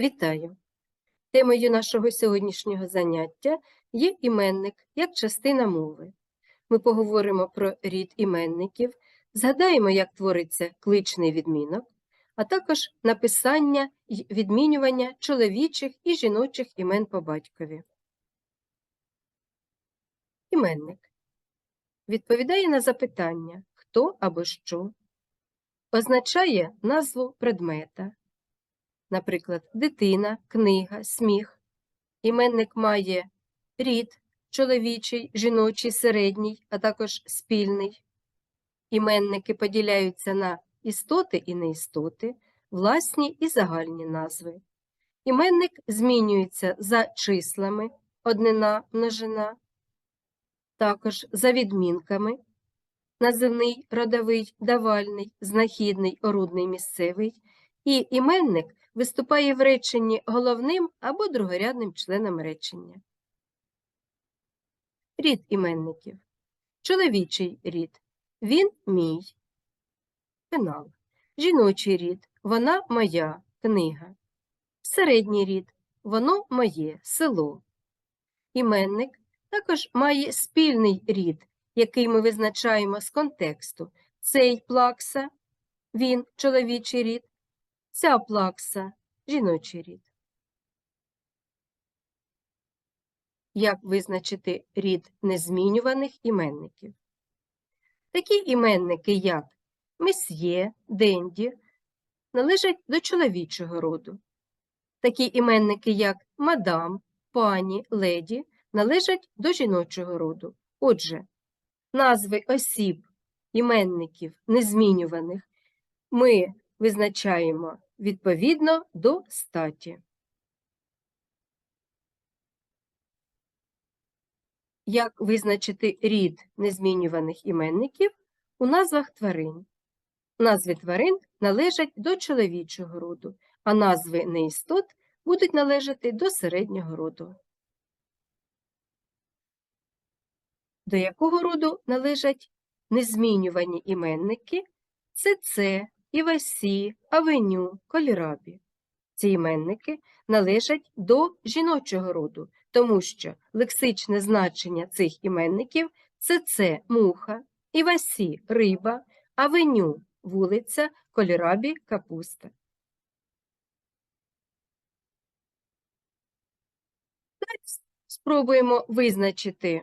Вітаю! Темою нашого сьогоднішнього заняття є іменник як частина мови. Ми поговоримо про рід іменників, згадаємо, як твориться кличний відмінок, а також написання й відмінювання чоловічих і жіночих імен по батькові. Іменник відповідає на запитання хто або що, означає назву предмета наприклад, дитина, книга, сміх. Іменник має рід, чоловічий, жіночий, середній, а також спільний. Іменники поділяються на істоти і неістоти, власні і загальні назви. Іменник змінюється за числами однина, множина, також за відмінками називний, родовий, давальний, знахідний, орудний, місцевий, і іменник виступає в реченні головним або другорядним членом речення. Рід іменників. Чоловічий рід. Він мій. Пенал. Жіночий рід. Вона моя книга. Середній рід. Воно моє село. Іменник також має спільний рід, який ми визначаємо з контексту. Цей плакса, він чоловічий рід, Ця плакса жіночий рід. Як визначити рід незмінюваних іменників? Такі іменники, як месьє, денді, належать до чоловічого роду. Такі іменники, як мадам, пані, леді, належать до жіночого роду. Отже, назви осіб, іменників незмінюваних ми визначаємо відповідно до статі. Як визначити рід незмінюваних іменників у назвах тварин? Назви тварин належать до чоловічого роду, а назви неістот будуть належати до середнього роду. До якого роду належать незмінювані іменники? Це це, Івасі, Авеню, Кольрабі. Ці іменники належать до жіночого роду, тому що лексичне значення цих іменників це це муха, Івасі риба, Авеню вулиця, Кольрабі капуста. Спробуємо визначити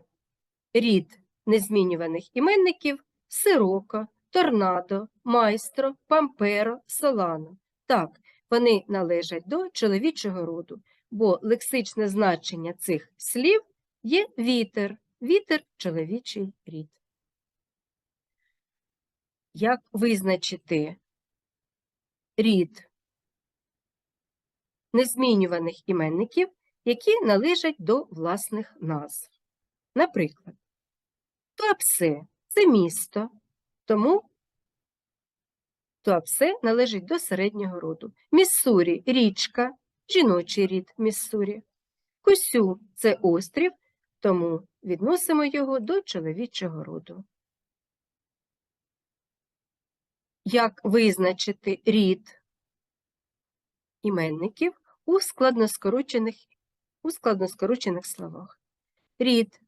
рід незмінюваних іменників сирока, торнадо, майстро, памперо, солано. Так, вони належать до чоловічого роду, бо лексичне значення цих слів є вітер, вітер чоловічий рід. Як визначити рід незмінюваних іменників, які належать до власних назв? Наприклад, Туапсе це місто, тому Туапсе належить до середнього роду. Міссурі річка, жіночий рід Міссурі. Кусю це острів, тому відносимо його до чоловічого роду. Як визначити рід іменників у складноскорочених, у складноскорочених словах? Рід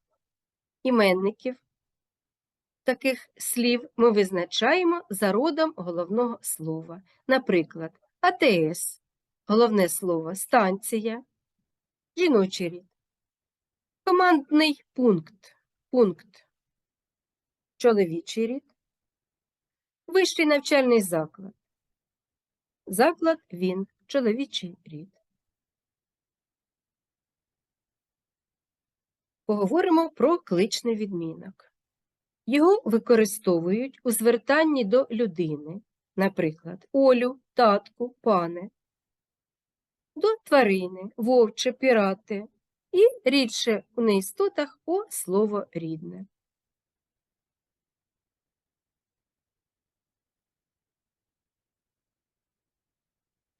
іменників таких слів ми визначаємо за родом головного слова. Наприклад, АТС головне слово станція, жіночий рід. Командний пункт пункт чоловічий рід. Вищий навчальний заклад. Заклад він чоловічий рід. Поговоримо про кличний відмінок. Його використовують у звертанні до людини, наприклад, Олю, татку, пане, до тварини, вовче, пірати і рідше у неістотах о слово рідне.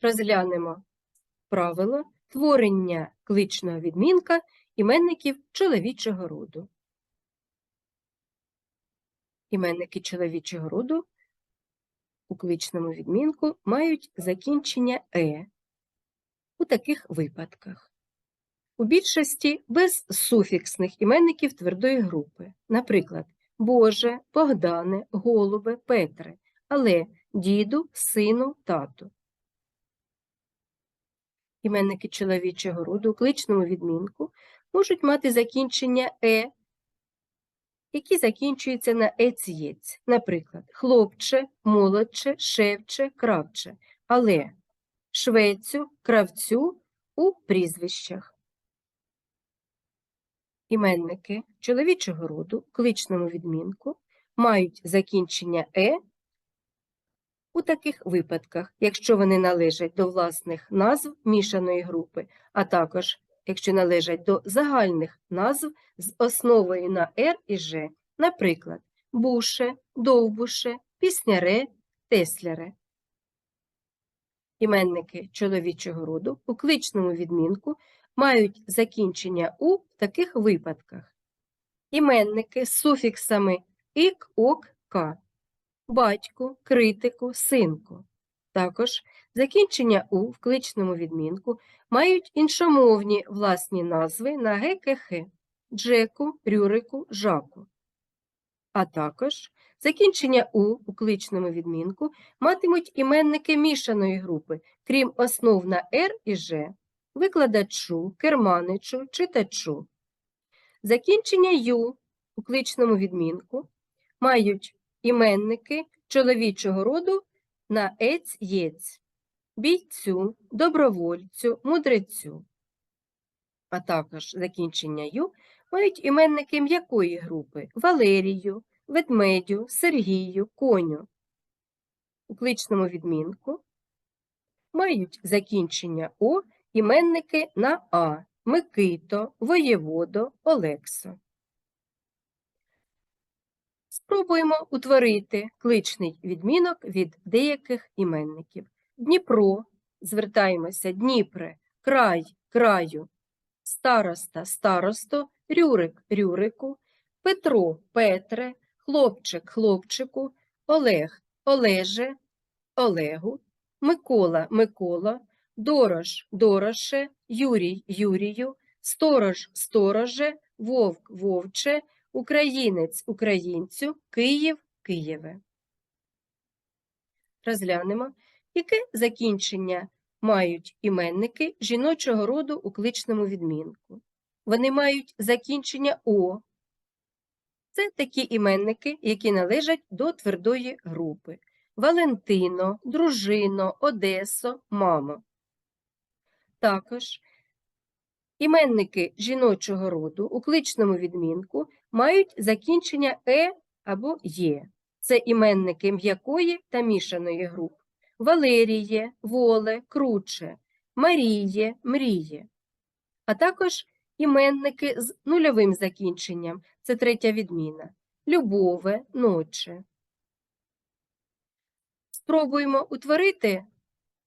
Розглянемо правило творення кличного відмінка іменників чоловічого роду. Іменники чоловічого роду у кличному відмінку мають закінчення е. у таких випадках. У більшості без суфіксних іменників твердої групи, наприклад, Боже, Богдане, Голубе, Петре, але діду, сину, тату. Іменники чоловічого роду у кличному відмінку можуть мати закінчення е, які закінчуються на ець-єць, наприклад, хлопче, молодче, шевче, кравче, але швецю, кравцю у прізвищах. Іменники чоловічого роду кличному відмінку мають закінчення е у таких випадках, якщо вони належать до власних назв мішаної групи, а також якщо належать до загальних назв з основою на «р» і «ж», наприклад, буше, довбуше, пісняре, тесляре. Іменники чоловічого роду у кличному відмінку мають закінчення у в таких випадках. Іменники з суфіксами ік, ок, ка, батьку, критику, синку. Також закінчення у в кличному відмінку мають іншомовні власні назви на ГКХ – Джеку, Рюрику, Жаку. А також закінчення у у кличному відмінку матимуть іменники мішаної групи, крім основ на «р» і «ж», викладачу, керманичу, читачу. Закінчення ю у кличному відмінку мають іменники чоловічого роду на ець єць, бійцю, добровольцю, мудрецю. А також закінчення ю мають іменники м'якої групи Валерію, ведмедю, Сергію, коню. У кличному відмінку мають закінчення о іменники на а Микито, Воєводо, Олексо. Спробуємо утворити кличний відмінок від деяких іменників. Дніпро, звертаємося, Дніпре, край, краю, староста, старосто, Рюрик, Рюрику, Петро, Петре, хлопчик, хлопчику, Олег, Олеже, Олегу, Микола, Микола, Дорож, Дороше, Юрій, Юрію, Сторож, Стороже, Вовк, Вовче, Українець, Українцю, Київ, Києве. Розглянемо, яке закінчення мають іменники жіночого роду у кличному відмінку. Вони мають закінчення О. Це такі іменники, які належать до твердої групи. Валентино, дружино, Одесо, мамо. Також іменники жіночого роду у кличному відмінку мають закінчення е або є. Це іменники м'якої та мішаної груп. Валеріє, воле, круче, Маріє, мріє. А також іменники з нульовим закінченням це третя відміна. Любове, ноче. Спробуємо утворити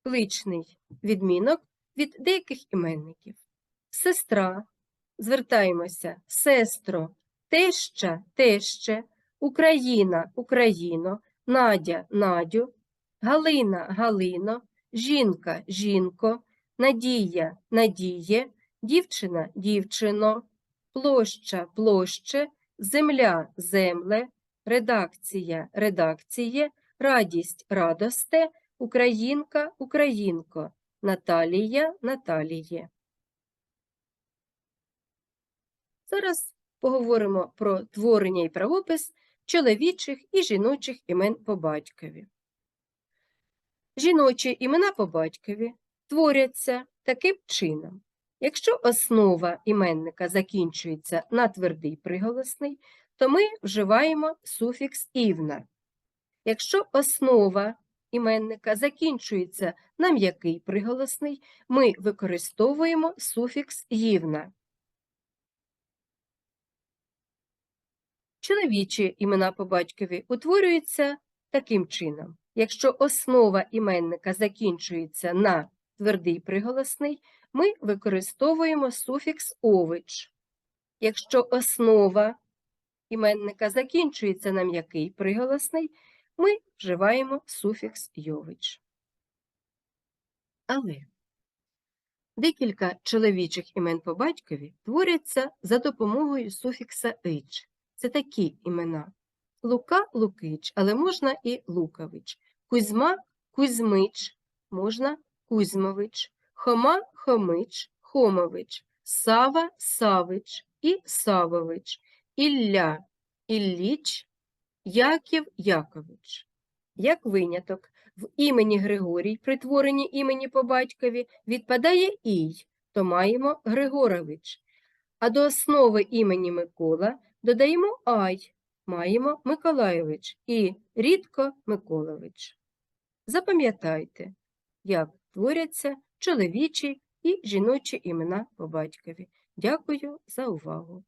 кличний відмінок від деяких іменників. Сестра, звертаємося, сестро, теща, теще, Україна, Україно, Надя, Надю, Галина, Галино, жінка, жінко, Надія, Надіє, дівчина, дівчино, площа, площе, земля, земле, редакція, редакціє, радість, радосте, українка, українко, Наталія, Наталіє. Зараз поговоримо про творення і правопис чоловічих і жіночих імен по батькові. Жіночі імена по батькові творяться таким чином. Якщо основа іменника закінчується на твердий приголосний, то ми вживаємо суфікс івна. Якщо основа іменника закінчується на м'який приголосний, ми використовуємо суфікс ївна. Чоловічі імена по батькові утворюються таким чином. Якщо основа іменника закінчується на твердий приголосний, ми використовуємо суфікс ович. Якщо основа іменника закінчується на м'який приголосний, ми вживаємо суфікс йович. Але Декілька чоловічих імен по батькові творяться за допомогою суфікса «ич». Це такі імена. Лука – Лукич, але можна і Лукавич. Кузьма – Кузьмич, можна Кузьмович. Хома – Хомич, Хомович. Сава – Савич і Савович. Ілля – Ілліч, Яків – Якович. Як виняток, в імені Григорій при творенні імені по батькові відпадає «ій», то маємо Григорович. А до основи імені Микола додаємо «ай», маємо Миколайович і рідко Миколович. Запам'ятайте, як творяться чоловічі і жіночі імена по батькові. Дякую за увагу!